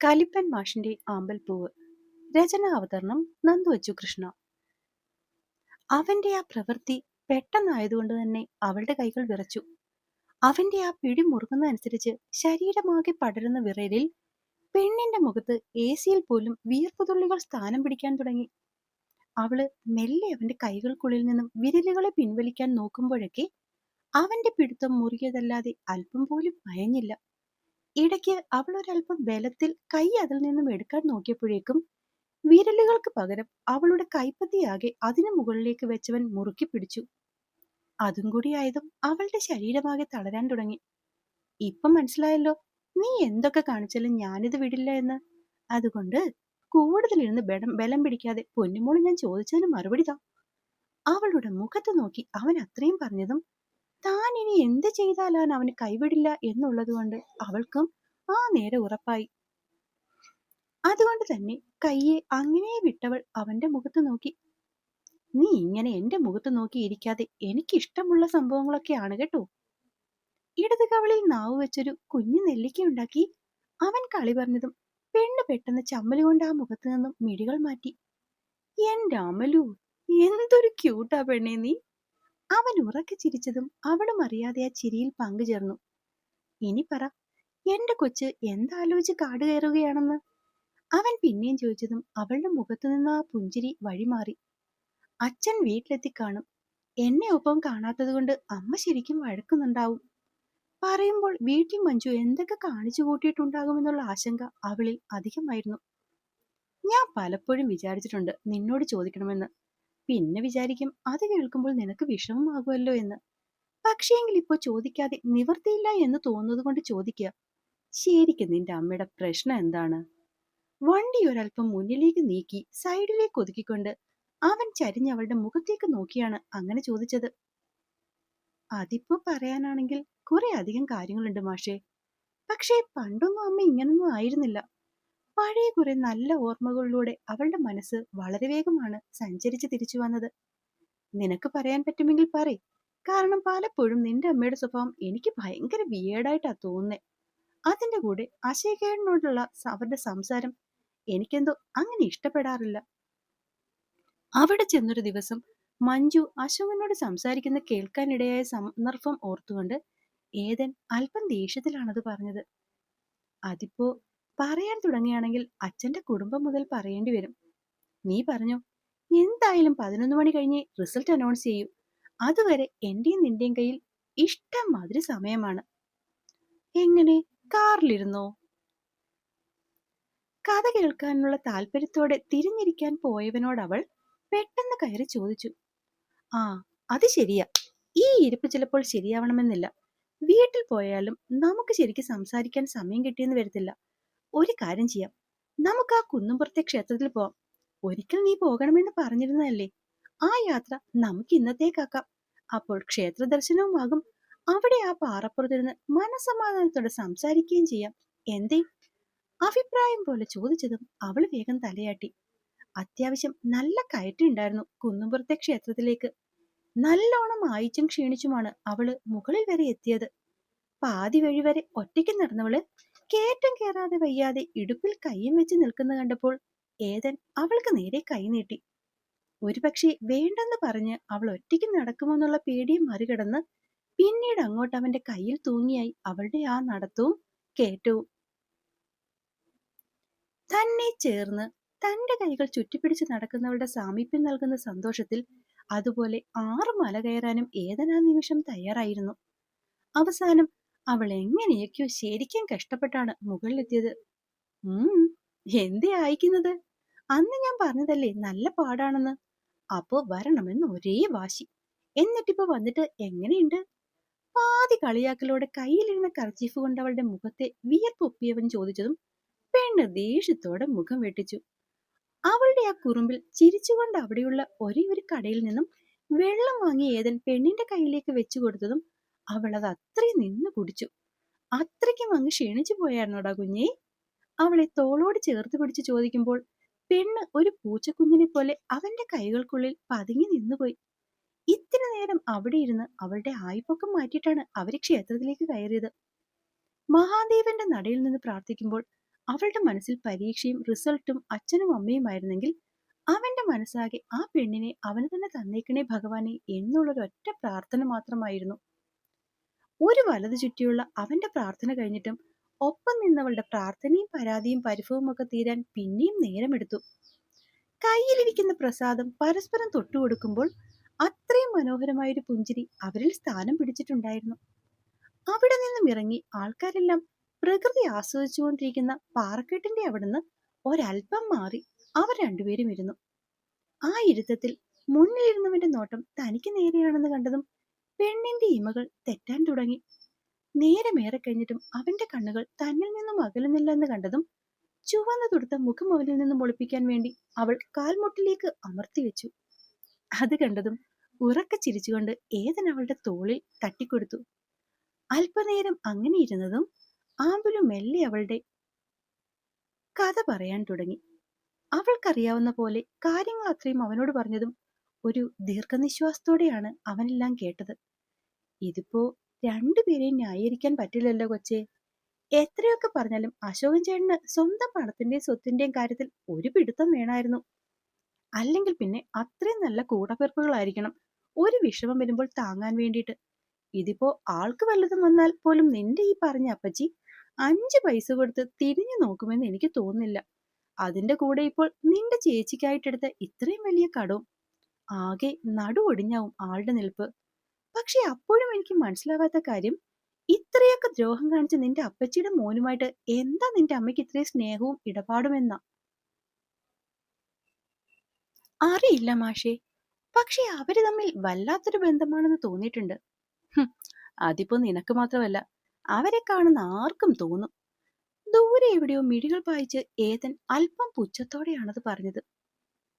കലിപ്പൻ മാഷിന്റെ ആമ്പൽപ്പൂവ്. രചന അവതരണം നന്ദു കൃഷ്ണ. അവന്റെ ആ പ്രവൃത്തി പെട്ടെന്നായതുകൊണ്ട് തന്നെ അവളുടെ കൈകൾ വിറച്ചു. അവന്റെ ആ പിടി മുറുകുന്നതനുസരിച്ച് ശരീരമാകെ പടരുന്ന വിറയലിൽ പെണ്ണിന്റെ മുഖത്ത് എ സിയിൽ പോലും വിയർപ്പുതുള്ളികൾ സ്ഥാനം പിടിക്കാൻ തുടങ്ങി. അവൾ മെല്ലെ അവന്റെ കൈകൾക്കുള്ളിൽ നിന്നും വിരലുകളെ പിൻവലിക്കാൻ നോക്കുമ്പോഴൊക്കെ അവന്റെ പിടുത്തം മുറുകിയതല്ലാതെ അല്പം പോലും അയഞ്ഞില്ല. ഇടയ്ക്ക് അവൾ ഒരല്പം ബലത്തിൽ കൈ അതിൽ നിന്നും എടുക്കാൻ നോക്കിയപ്പോഴേക്കും വിരലുകൾക്ക് പകരം അവളുടെ കൈപ്പത്തിയാകെ അതിനു മുകളിലേക്ക് വെച്ചവൻ മുറുക്കി പിടിച്ചു. അതും കൂടി ആയതും അവളുടെ ശരീരമാകെ തളരാൻ തുടങ്ങി. ഇപ്പം മനസ്സിലായല്ലോ നീ എന്തൊക്കെ കാണിച്ചാലും ഞാനിത് വിടില്ല എന്ന്. അതുകൊണ്ട് കൂടുതലിരുന്ന് ബലം ബലം പിടിക്കാതെ പൊന്നുമോൾ ഞാൻ ചോദിച്ചതിന് മറുപടി താ. അവളുടെ മുഖത്ത് നോക്കി അവൻ അത്രയും പറഞ്ഞതും താൻ ഇനി എന്ത് ചെയ്താലാണ് അവന് കൈവിടില്ല എന്നുള്ളത് കൊണ്ട് അവൾക്കും ആ നേരെ ഉറപ്പായി. അതുകൊണ്ട് തന്നെ കയ്യെ അങ്ങനെ വിട്ടവൾ അവന്റെ മുഖത്ത് നോക്കി. നീ ഇങ്ങനെ എന്റെ മുഖത്ത് നോക്കി ഇരിക്കാതെ എനിക്ക് ഇഷ്ടമുള്ള സംഭവങ്ങളൊക്കെയാണ് കേട്ടോ. ഇടത് കവളിൽ നാവ് വെച്ചൊരു കുഞ്ഞു നെല്ലിക്ക ഉണ്ടാക്കി അവൻ കളി പറഞ്ഞതും പെണ്ണ് പെട്ടെന്ന് ചമ്മൽ കൊണ്ട് ആ മുഖത്ത് നിന്നും മിടികൾ മാറ്റി. എന്റെ അമലു എന്തൊരു ക്യൂട്ടാ പെണ്ണേ നീ. അവൻ ഉറക്കെ ചിരിച്ചതും അവളും അറിയാതെ ആ ചിരിയിൽ പങ്കുചേർന്നു ഇനി പറ എന്റെ കൊച്ച് എന്താലോചിച്ച് കാട് കയറുകയാണെന്ന്? അവൻ പിന്നെയും ചോദിച്ചതും അവളുടെ മുഖത്തു നിന്ന് ആ പുഞ്ചിരി വഴിമാറി. അച്ഛൻ വീട്ടിലെത്തി കാണും. എന്നെ ഒപ്പം കാണാത്തത് കൊണ്ട് അമ്മ ശരിക്കും വഴക്കുന്നുണ്ടാവും. പറയുമ്പോൾ വീട്ടിൽ മഞ്ജു എന്തൊക്കെ കാണിച്ചു കൂട്ടിയിട്ടുണ്ടാകുമെന്നുള്ള ആശങ്ക അവളിൽ അധികമായിരുന്നു. ഞാൻ പലപ്പോഴും വിചാരിച്ചിട്ടുണ്ട് നിന്നോട് ചോദിക്കണമെന്ന്. പിന്നെ വിചാരിക്കും അത് കേൾക്കുമ്പോൾ നിനക്ക് വിഷമമാകുമല്ലോ എന്ന്. പക്ഷേങ്കിൽ ഇപ്പോൾ ചോദിക്കാതെ നിവർത്തിയില്ല എന്ന് തോന്നുന്നത് കൊണ്ട് ചോദിക്കുക ശരിക്കും നിന്റെ അമ്മയുടെ പ്രശ്നം എന്താണ്? വണ്ടി ഒരൽപ്പം മുന്നിലേക്ക് നീക്കി സൈഡിലേക്ക് ഒതുക്കിക്കൊണ്ട് അവൻ ചരിഞ്ഞ് അവളുടെ മുഖത്തേക്ക് നോക്കിയാണ് അങ്ങനെ ചോദിച്ചത്. അതിപ്പോ പറയാനാണെങ്കിൽ കുറെ അധികം കാര്യങ്ങളുണ്ട് മാഷേ. പക്ഷേ പണ്ടൊന്നും അമ്മ ഇങ്ങനൊന്നും ആയിരുന്നില്ല. പഴയ കുറെ നല്ല ഓർമ്മകളിലൂടെ അവളുടെ മനസ്സ് വളരെ വേഗമാണ് സഞ്ചരിച്ച് തിരിച്ചു വന്നത്. നിനക്ക് പറയാൻ പറ്റുമെങ്കിൽ പറ കാരണം പലപ്പോഴും നിന്റെ അമ്മയുടെ സ്വഭാവം എനിക്ക് ഭയങ്കര വിയേഡായിട്ടാ തോന്നുന്നേ. അതിന്റെ കൂടെ അശേഖരനോടുള്ള അവരുടെ സംസാരം എനിക്കെന്തോ അങ്ങനെ ഇഷ്ടപ്പെടാറില്ല. അവിടെ ചെന്നൊരു ദിവസം മഞ്ജു അശോകനോട് സംസാരിക്കുന്ന കേൾക്കാനിടയായ സന്ദർഭം ഓർത്തുകൊണ്ട് ഏതൻ അല്പം ദേഷ്യത്തിലാണത് പറഞ്ഞത്. അതിപ്പോ പറയാൻ തുടങ്ങുകയാണെങ്കിൽ അച്ഛന്റെ കുടുംബം മുതൽ പറയേണ്ടി വരും. നീ പറഞ്ഞു എന്തായാലും പതിനൊന്ന് മണി കഴിഞ്ഞ് റിസൾട്ട് അനൗൺസ് ചെയ്യൂ. അതുവരെ എന്റെയും നിന്റെയും കയ്യിൽ ഇഷ്ടം മാതിരി സമയമാണ്. എങ്ങനെ? കാറിലിരുന്നോ? കഥ കേൾക്കാനുള്ള താല്പര്യത്തോടെ തിരിഞ്ഞിരിക്കാൻ പോയവനോട് അവൾ പെട്ടെന്ന് കയറി ചോദിച്ചു ആ അത് ശരിയാ. ഈ ഇരിപ്പ് ചിലപ്പോൾ ശരിയാവണമെന്നില്ല. വീട്ടിൽ പോയാലും നമുക്ക് ശരിക്കും സംസാരിക്കാൻ സമയം കിട്ടിയെന്ന് വരത്തില്ല. ഒരു കാര്യം ചെയ്യാം. നമുക്ക് ആ കുന്നുംപുറത്തെ ക്ഷേത്രത്തിൽ പോവാം. ഒരിക്കൽ നീ പോകണമെന്ന് പറഞ്ഞിരുന്നതല്ലേ? ആ യാത്ര നമുക്ക് ഇന്നത്തേക്കാക്കാം. അപ്പോൾ ക്ഷേത്ര ദർശനവുമാകും അവിടെ ആ പാറപ്പുറത്തിരുന്ന് മനസമാധാനത്തോടെ സംസാരിക്കുകയും ചെയ്യാം. എന്തേ? അഭിപ്രായം പോലെ ചോദിച്ചതും അവൾ വേഗം തലയാട്ടി. അത്യാവശ്യം നല്ല കയറ്റുണ്ടായിരുന്നു കുന്നുംപുറത്തെ ക്ഷേത്രത്തിലേക്ക്. നല്ലോണം ആയിച്ചും ക്ഷീണിച്ചുമാണ് അവൾ മുകളിൽ വരെ എത്തിയത്. പാതി വഴി വരെ ഒറ്റയ്ക്ക് നടന്നവൾ കേറ്റം കയറാതെ വയ്യാതെ ഇടുപ്പിൽ കയ്യും വെച്ച് നിൽക്കുന്ന കണ്ടപ്പോൾ ഏതൻ അവൾക്ക് നേരെ കൈനീട്ടി ഒരുപക്ഷെ വേണ്ടെന്ന് പറഞ്ഞ് അവൾ ഒറ്റയ്ക്ക് നടക്കുമെന്നുള്ള പേടിയും മറികടന്ന് പിന്നീട് അങ്ങോട്ട് അവന്റെ കയ്യിൽ തൂങ്ങിയായി അവളുടെ ആ നടത്തവും കേറ്റവും തന്നെ ചേർന്ന് തന്റെ കൈകൾ ചുറ്റിപ്പിടിച്ച് നടക്കുന്നവളുടെ സാമീപ്യം നൽകുന്ന സന്തോഷത്തിൽ അതുപോലെ ആറ് മല കയറാനും ഏതനാ നിമിഷം തയ്യാറായിരുന്നു. അവസാനം അവൾ എങ്ങനെയൊക്കെയോ ശരിക്കും കഷ്ടപ്പെട്ടാണ് മുകളിലെത്തിയത്. ഉം എന്തേ അയക്കുന്നത്? അന്ന് ഞാൻ പറഞ്ഞതല്ലേ നല്ല പാടാണെന്ന്. അപ്പോ വരണമെന്ന് ഒരേ വാശി. എന്നിട്ടിപ്പോ വന്നിട്ട് എങ്ങനെയുണ്ട്? പാതി കളിയാക്കലോടെ കയ്യിലിരുന്ന കർച്ചീഫ് കൊണ്ട് അവളുടെ മുഖത്തെ വിയർപ്പൊപ്പിയവൻ ചോദിച്ചതും പെണ്ണ് ദേഷ്യത്തോടെ മുഖം വെട്ടിച്ചു. അവളുടെ ആ കുറുമ്പിൽ ചിരിച്ചുകൊണ്ട് അവിടെയുള്ള ഒരേ ഒരു കടയിൽ നിന്നും വെള്ളം വാങ്ങി ഏതൻ പെണ്ണിന്റെ കയ്യിലേക്ക് വെച്ചു കൊടുത്തതും അവൾ അത് അത്രയും നിന്ന് കുടിച്ചു. അത്രയ്ക്കും അങ്ങ് ക്ഷീണിച്ചു പോയായിരുന്നോടാ കുഞ്ഞേ. അവളെ തോളോട് ചേർത്ത് പിടിച്ച് ചോദിക്കുമ്പോൾ പെണ്ണ് ഒരു പൂച്ചക്കുഞ്ഞിനെ പോലെ അവന്റെ കൈകൾക്കുള്ളിൽ പതുങ്ങി നിന്നുപോയി. ഇത്തിരി നേരം അവിടെ ഇരുന്ന് അവളുടെ ആയിപ്പൊക്കം മാറ്റിയിട്ടാണ് അവർ ക്ഷേത്രത്തിലേക്ക് കയറിയത്. മഹാദേവന്റെ നടയിൽ നിന്ന് പ്രാർത്ഥിക്കുമ്പോൾ അവളുടെ മനസ്സിൽ പരീക്ഷയും റിസൾട്ടും അച്ഛനും അമ്മയുമായിരുന്നെങ്കിൽ അവന്റെ മനസ്സാകെ ആ പെണ്ണിനെ അവന് തന്നെ തന്നേക്കണേ ഭഗവാനെ എന്നുള്ളൊരൊറ്റ പ്രാർത്ഥന മാത്രമായിരുന്നു. ഒരു വലത് ചുറ്റിയുള്ള അവന്റെ പ്രാർത്ഥന കഴിഞ്ഞിട്ടും ഒപ്പം നിന്നവളുടെ പ്രാർത്ഥനയും പരാതിയും പരിഭവവും ഒക്കെ തീരാൻ പിന്നെയും നേരമെടുത്തു. കയ്യിലിരിക്കുന്ന പ്രസാദം പരസ്പരം തൊട്ടുകൊടുക്കുമ്പോൾ അത്രയും മനോഹരമായൊരു പുഞ്ചിരി അവരിൽ സ്ഥാനം പിടിച്ചിട്ടുണ്ടായിരുന്നു. അവിടെ നിന്നും ഇറങ്ങി ആൾക്കാരെല്ലാം പ്രകൃതി ആസ്വദിച്ചുകൊണ്ടിരിക്കുന്ന പാറക്കെട്ടിന്റെ അവിടുന്ന് ഒരല്പം മാറി അവർ രണ്ടുപേരും ഇരുന്നു. ആ ഇരുത്തത്തിൽ മുന്നിലിരുന്നവന്റെ നോട്ടം തനിക്ക് നേരെയാണെന്ന് കണ്ടതും പെണ്ണിന്റെ ഇമകൾ തെറ്റാൻ തുടങ്ങി. നേരമേറെ കഴിഞ്ഞിട്ടും അവന്റെ കണ്ണുകൾ തന്നിൽ നിന്നും അകലുന്നില്ല എന്ന് കണ്ടതും ചുവന്ന തുടുത്ത മുഖം അവനിൽ നിന്നും ഒളിപ്പിക്കാൻ വേണ്ടി അവൾ കാൽമുട്ടിലേക്ക് അമർത്തി വെച്ചു. അത് കണ്ടതും ഉറക്കെ ചിരിച്ചുകൊണ്ട് ഏതൻ അവളുടെ തോളിൽ തട്ടിക്കൊടുത്തു. അല്പനേരം അങ്ങനെ ഇരുന്നതും ആമ്പുലു മെല്ലെ അവളുടെ കഥ പറയാൻ തുടങ്ങി. അവൾക്കറിയാവുന്ന പോലെ കാര്യങ്ങൾ അത്രയും അവനോട് പറഞ്ഞതും ഒരു ദീർഘനിശ്വാസത്തോടെയാണ് അവനെല്ലാം കേട്ടത്. ഇതിപ്പോ രണ്ടുപേരെയും ന്യായീകരിക്കാൻ പറ്റില്ലല്ലോ കൊച്ചേ. എത്രയൊക്കെ പറഞ്ഞാലും അശോകൻ ചേട്ടന് സ്വന്തം പണത്തിന്റെയും സ്വത്തിന്റെയും കാര്യത്തിൽ ഒരു പിടുത്തം വേണമായിരുന്നു അല്ലെങ്കിൽ പിന്നെ അത്രയും നല്ല കൂടപ്പിറപ്പുകളായിരിക്കണം ഒരു വിഷമം വരുമ്പോൾ താങ്ങാൻ വേണ്ടിയിട്ട്. ഇതിപ്പോ ആൾക്ക് വല്ലതും വന്നാൽ പോലും നിന്റെ ഈ പറഞ്ഞ അപ്പച്ചി അഞ്ച് പൈസ കൊടുത്ത് തിരിഞ്ഞു നോക്കുമെന്ന് എനിക്ക് തോന്നുന്നില്ല. അതിന്റെ കൂടെ ഇപ്പോൾ നിന്റെ ചേച്ചിക്കായിട്ടെടുത്ത ഇത്രയും വലിയ കടവും ആകെ നടു ഒടിഞ്ഞാവും ആളുടെ നിൽപ്പ്. പക്ഷെ അപ്പോഴും എനിക്ക് മനസ്സിലാവാത്ത കാര്യം ഇത്രയൊക്കെ ദ്രോഹം കാണിച്ച് നിന്റെ അപ്പച്ചിയുടെ മോനുമായിട്ട് എന്താ നിന്റെ അമ്മയ്ക്ക് ഇത്രയും സ്നേഹവും ഇടപാടുമെന്ന അറിയില്ല മാഷേ. പക്ഷെ അവർ തമ്മിൽ വല്ലാത്തൊരു ബന്ധമാണെന്ന് തോന്നിയിട്ടുണ്ട്. അതിപ്പോ നിനക്ക് മാത്രമല്ല അവരെ കാണുന്ന ആർക്കും തോന്നും. ദൂരെ എവിടെയോ മിഴികൾ പായിച്ച് ഏതൻ അല്പം പുച്ഛത്തോടെയാണത് പറഞ്ഞത്.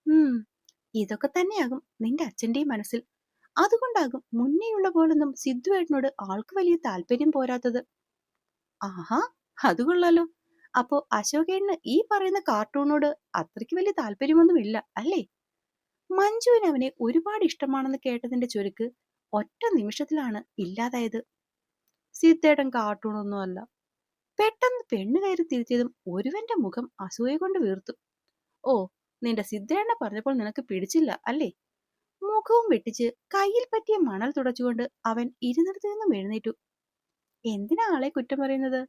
ഉം ഇതൊക്കെ തന്നെയാകും നിന്റെ അച്ഛന്റെയും മനസ്സിൽ അതുകൊണ്ടാകും മുന്നേയുള്ള പോലൊന്നും സിദ്ധുവേട്ടനോട് ആൾക്ക് വലിയ താല്പര്യം പോരാത്തത്. ആഹാ അത് കൊള്ളാലോ. അപ്പോ അശോകേട്ടന് ഈ പറയുന്ന കാർട്ടൂണോട് അത്രയ്ക്ക് വലിയ താല്പര്യമൊന്നുമില്ല അല്ലേ? മഞ്ജുവിന് അവനെ ഒരുപാട് ഇഷ്ടമാണെന്ന് കേട്ടതിന്റെ ചുരുക്ക് ഒറ്റ നിമിഷത്തിലാണ് ഇല്ലാതായത്. സിദ്ധേടൻ കാർട്ടൂണൊന്നും അല്ല. പെട്ടെന്ന് പെണ്ണ് കയറി തിരിച്ചതും ഒരുവന്റെ മുഖം അസൂയ കൊണ്ട് വീർത്തു. ഓ നിന്റെ സിദ്ധേണ്ണ പറഞ്ഞപ്പോൾ നിനക്ക് പിടിച്ചില്ല അല്ലേ? മുഖവും വെട്ടിച്ച് കയ്യിൽ പറ്റിയ മണൽ തുടച്ചുകൊണ്ട് അവൻ ഇരുന്നിടത്തു നിന്നും എഴുന്നേറ്റു. എന്തിനാ ആളെ കുറ്റം പറയുന്നത്?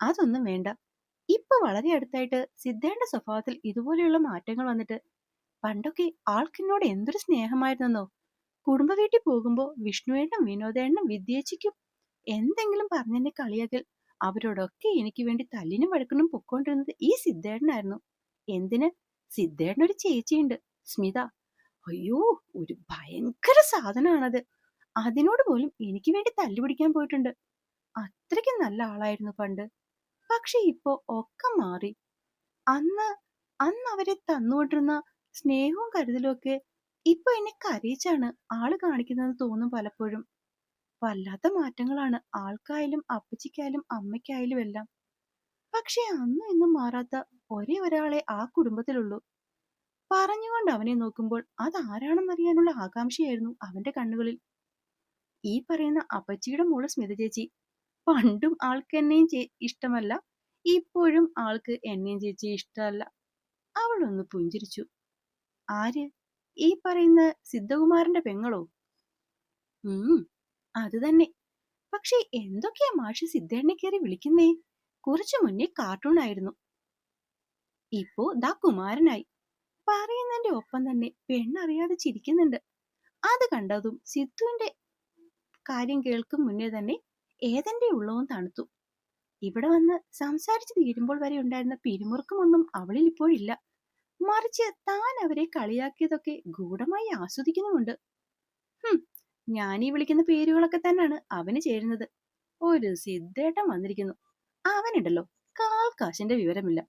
അതൊന്നും വേണ്ട. ഇപ്പൊ വളരെ അടുത്തായിട്ട് സിദ്ധേന്റെ സ്വഭാവത്തിൽ ഇതുപോലെയുള്ള മാറ്റങ്ങൾ വന്നിട്ട് പണ്ടൊക്കെ ആൾക്കിന്നോട് എന്തൊരു സ്നേഹമായിരുന്നെന്നോ? കുടുംബ വീട്ടിൽ പോകുമ്പോ വിഷ്ണുവേണ്ണും വിനോദേണ്ണും വിദ്യേച്ചിക്കും എന്തെങ്കിലും പറഞ്ഞെന്നെ കളിയാക്കൽ. അവരോടൊക്കെ എനിക്ക് വേണ്ടി തല്ലിനും വഴക്കിനും പൊക്കോണ്ടിരുന്നത് ഈ സിദ്ധേട്ടനായിരുന്നു. എന്തിന്? സിദ്ധേട്ടനൊരു ചേച്ചിയുണ്ട്. സ്മിത അയ്യോ ഒരു ഭയങ്കര സാധനമാണത്. അതിനോട് പോലും എനിക്ക് വേണ്ടി തല്ലുപിടിക്കാൻ പോയിട്ടുണ്ട്. അത്രയ്ക്ക് നല്ല ആളായിരുന്നു പണ്ട്. പക്ഷെ ഇപ്പോ ഒക്കെ മാറി. അന്ന് അന്ന് അവരെ തന്നുകൊണ്ടിരുന്ന സ്നേഹവും കരുതലും ഒക്കെ ഇപ്പൊ എന്നെ കരയിച്ചാണ് ആൾ കാണിക്കുന്നതെന്ന് തോന്നും പലപ്പോഴും. വല്ലാത്ത മാറ്റങ്ങളാണ് ആൾക്കായാലും അപ്പച്ചിക്കായാലും അമ്മയ്ക്കായാലും എല്ലാം. പക്ഷെ അന്നും ഇന്നും മാറാത്ത ഒരേ ഒരാളെ ആ കുടുംബത്തിലുള്ളൂ. പറഞ്ഞുകൊണ്ട് അവനെ നോക്കുമ്പോൾ അതാരാണെന്നറിയാനുള്ള ആകാംക്ഷയായിരുന്നു അവന്റെ കണ്ണുകളിൽ. ഈ പറയുന്ന അപ്പച്ചിയുടെ മോൾ സ്മിത ചേച്ചി. പണ്ടും ആൾക്ക് എന്നെയും ഇഷ്ടമല്ല. ഇപ്പോഴും ആൾക്ക് എന്നെയും ചേച്ചി ഇഷ്ടമല്ല. അവളൊന്ന് പുഞ്ചിരിച്ചു. ആര്? ഈ പറയുന്ന സിദ്ധകുമാരന്റെ പെങ്ങളോ? ഉം അത് തന്നെ. പക്ഷെ എന്തൊക്കെയാ മാഷി സിദ്ധേണ്ണ കയറി വിളിക്കുന്നേ? കുറച്ചു മുന്നേ കാർട്ടൂൺ ആയിരുന്നു. ഇപ്പോ ദാ കുമാരനായി. പറയുന്നതിന്റെ ഒപ്പം തന്നെ പെണ്ണറിയാതെ ചിരിക്കുന്നുണ്ട്. അത് കണ്ടതും സിദ്ധുവിന്റെ കാര്യം കേൾക്കും മുന്നേ തന്നെ ഏതന്റെ ഉള്ളവും തണുത്തു. ഇവിടെ വന്ന് സംസാരിച്ചു തീരുമ്പോൾ വരെ ഉണ്ടായിരുന്ന പിരിമുറുക്കമൊന്നും അവളിൽ ഇപ്പോഴില്ല മറിച്ച് താൻ അവരെ കളിയാക്കിയതൊക്കെ ഗൂഢമായി ആസ്വദിക്കുന്നുമുണ്ട്. ഞാനീ വിളിക്കുന്ന പേരുകളൊക്കെ തന്നെയാണ് അവന് ചേരുന്നത്. ഒരു സിദ്ധേട്ടൻ വന്നിരിക്കുന്നു. അവനുണ്ടല്ലോ കാൽ കാശിന്റെ വിവരമില്ല.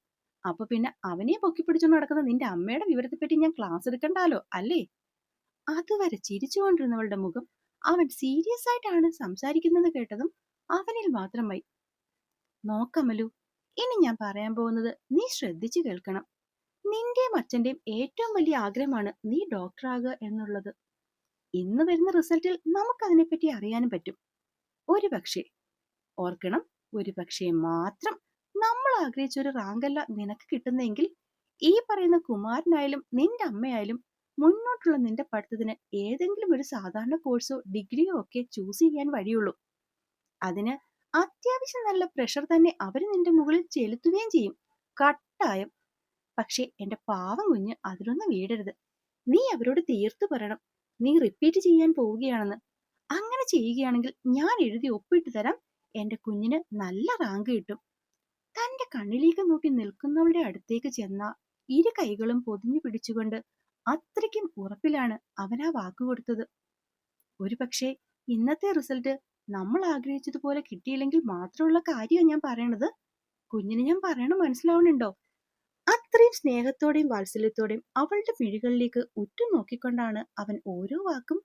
അപ്പൊ പിന്നെ അവനെ പൊക്കിപ്പിടിച്ചുകൊണ്ട് നടക്കുന്ന നിന്റെ അമ്മയുടെ വിവരത്തെപ്പറ്റി ഞാൻ ക്ലാസ് എടുക്കണ്ടാലോ? അല്ലേ? അതുവരെ ചിരിച്ചുകൊണ്ടിരുന്നവളുടെ മുഖം അവൻ സീരിയസ് ആയിട്ടാണ് സംസാരിക്കുന്നത് കേട്ടതും അവനിൽ മാത്രമായി നോക്കമലു ഇനി ഞാൻ പറയാൻ പോകുന്നത് നീ ശ്രദ്ധിച്ചു കേൾക്കണം. നിന്റെയും അച്ഛന്റെയും ഏറ്റവും വലിയ ആഗ്രഹമാണ് നീ ഡോക്ടറാകുക എന്നുള്ളത്. ഇന്ന് വരുന്ന റിസൾട്ടിൽ നമുക്കതിനെപ്പറ്റി അറിയാനും പറ്റും. ഒരു പക്ഷേ ഓർക്കണം ഒരു പക്ഷേ മാത്രം നമ്മൾ ആഗ്രഹിച്ച ഒരു റാങ്കല്ല നിനക്ക് കിട്ടുന്നെങ്കിൽ ഈ പറയുന്ന കുമാരനായാലും നിന്റെ അമ്മയായാലും മുന്നോട്ടുള്ള നിന്റെ പഠിത്തത്തിന് ഏതെങ്കിലും ഒരു സാധാരണ കോഴ്സോ ഡിഗ്രിയോ ഒക്കെ ചൂസ് ചെയ്യാൻ വഴിയുള്ളൂ. അതിന് അത്യാവശ്യം നല്ല പ്രഷർ തന്നെ അവർ നിന്റെ മുകളിൽ ചെലുത്തുകയും ചെയ്യും. കട്ടായം. പക്ഷേ എന്റെ പാവം കുഞ്ഞ് അതിലൊന്നും വീടരുത്. നീ അവരോട് തീർത്തു പറയണം. നീ റിപ്പീറ്റ് ചെയ്യാൻ പോവുകയാണെന്ന്. അങ്ങനെ ചെയ്യുകയാണെങ്കിൽ ഞാൻ എഴുതി ഒപ്പിട്ട് തരാം. എന്റെ കുഞ്ഞിന് നല്ല റാങ്ക് കിട്ടും. തന്റെ കണ്ണിലേക്ക് നോക്കി നിൽക്കുന്നവളുടെ അടുത്തേക്ക് ചെന്ന ഇരു കൈകളും പൊതിഞ്ഞു പിടിച്ചുകൊണ്ട് അത്രയ്ക്കും ഉറപ്പിലാണ് അവൻ ആ വാക്ക് കൊടുത്തത്. ഒരു പക്ഷേ ഇന്നത്തെ റിസൾട്ട് നമ്മൾ ആഗ്രഹിച്ചതുപോലെ കിട്ടിയില്ലെങ്കിൽ മാത്രമുള്ള കാര്യമാണ് ഞാൻ പറയണത്. കുഞ്ഞിന് ഞാൻ പറയണ മനസ്സിലാവണുണ്ടോ അത്രയും സ്നേഹത്തോടെയും വാത്സല്യത്തോടെയും അവളുടെ മിഴികളിലേക്ക് ഉറ്റുനോക്കിക്കൊണ്ടാണ് അവൻ ഓരോ വാക്കും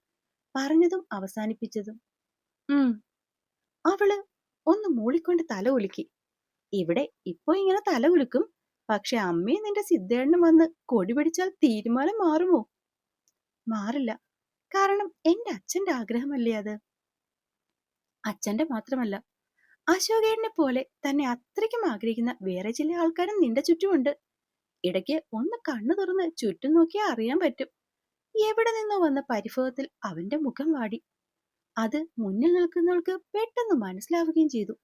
പറഞ്ഞതും അവസാനിപ്പിച്ചതും. ഉം. അവൾ ഒന്ന് മൂളിക്കൊണ്ട് തല ഉലുക്കി ഇവിടെ ഇപ്പൊ ഇങ്ങനെ തല ഉലുക്കും പക്ഷെ അമ്മയും നിന്റെ സിദ്ധേണ്ണും വന്ന് കൊടി പിടിച്ചാൽ തീരുമാനം മാറുമോ? മാറില്ല. കാരണം എന്റെ അച്ഛന്റെ ആഗ്രഹമല്ലേ അത്? അച്ഛന്റെ മാത്രമല്ല. അശോകേടിനെ പോലെ തന്നെ അത്രയ്ക്കും ആഗ്രഹിക്കുന്ന വേറെ ചില ആൾക്കാരും നിന്റെ ചുറ്റുമുണ്ട്. ഇടയ്ക്ക് ഒന്ന് കണ്ണു തുറന്ന് ചുറ്റും നോക്കിയാൽ അറിയാൻ പറ്റും. എവിടെ നിന്നോ വന്ന പരിഭവത്തിൽ അവന്റെ മുഖം വാടി. അത് മുന്നിൽ നിൽക്കുന്നവൾക്ക് പെട്ടെന്ന് മനസ്സിലാവുകയും ചെയ്തു.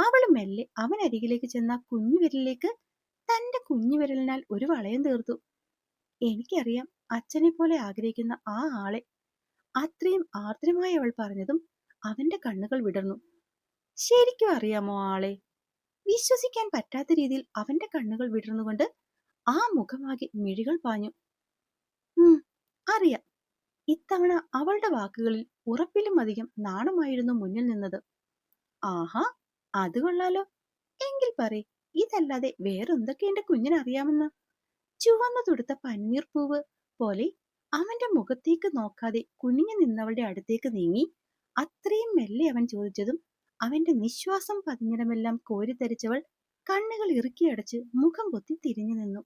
അവൾ മെല്ലെ അവൻ അരികിലേക്ക് ചെന്ന കുഞ്ഞു വിരലിലേക്ക് തന്റെ കുഞ്ഞു വിരലിനാൽ ഒരു വളയം തീർത്തു. എനിക്കറിയാം അച്ഛനെ പോലെ ആഗ്രഹിക്കുന്ന ആ ആളെ. അത്രയും ആർദ്രമായി അവൾ പറഞ്ഞതും അവന്റെ കണ്ണുകൾ വിടർന്നു. ശരിക്കും അറിയാമോ ആളെ? വിശ്വസിക്കാൻ പറ്റാത്ത രീതിയിൽ അവന്റെ കണ്ണുകൾ വിടർന്നുകൊണ്ട് ആ മുഖമാകെ മിഴികൾ പാഞ്ഞു. ഉം അറിയാം. ഇത്തവണ അവളുടെ വാക്കുകളിൽ ഉറപ്പിലും അധികം നാണമായിരുന്നു മുന്നിൽ നിന്നത്. ആഹാ അത് കൊള്ളാലോ. എങ്കിൽ പറയ് ഇതല്ലാതെ വേറെന്തൊക്കെ എന്റെ കുഞ്ഞിനറിയാമെന്ന് ചുവന്ന തുടുത്ത പന്നീർ പൂവ് പോലെ അവന്റെ മുഖത്തേക്ക് നോക്കാതെ കുനിഞ്ഞു നിന്നവളുടെ അടുത്തേക്ക് നീങ്ങി അത്രയും മെല്ലെ അവൻ ചോദിച്ചതും അവന്റെ നിശ്വാസം പതിഞ്ഞിടമെല്ലാം കോരിത്തരിച്ചവൾ കണ്ണുകൾ ഇറുക്കിയടച്ച് മുഖം പൊത്തി തിരിഞ്ഞു നിന്നു.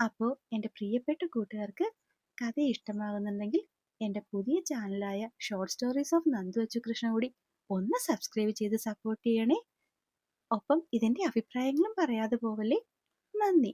അപ്പോ എന്റെ പ്രിയപ്പെട്ട കൂട്ടുകാർക്ക് കഥ ഇഷ്ടമാകുന്നുണ്ടെങ്കിൽ എന്റെ പുതിയ ചാനലായ short stories of Nandu Achu Krishna കൂടി ഒന്ന് സബ്സ്ക്രൈബ് ചെയ്ത് സപ്പോർട്ട് ചെയ്യണേ. ഒപ്പം ഇതിന്റെ അഭിപ്രായങ്ങളും പറയാതെ പോവല്ലേ? നന്ദി.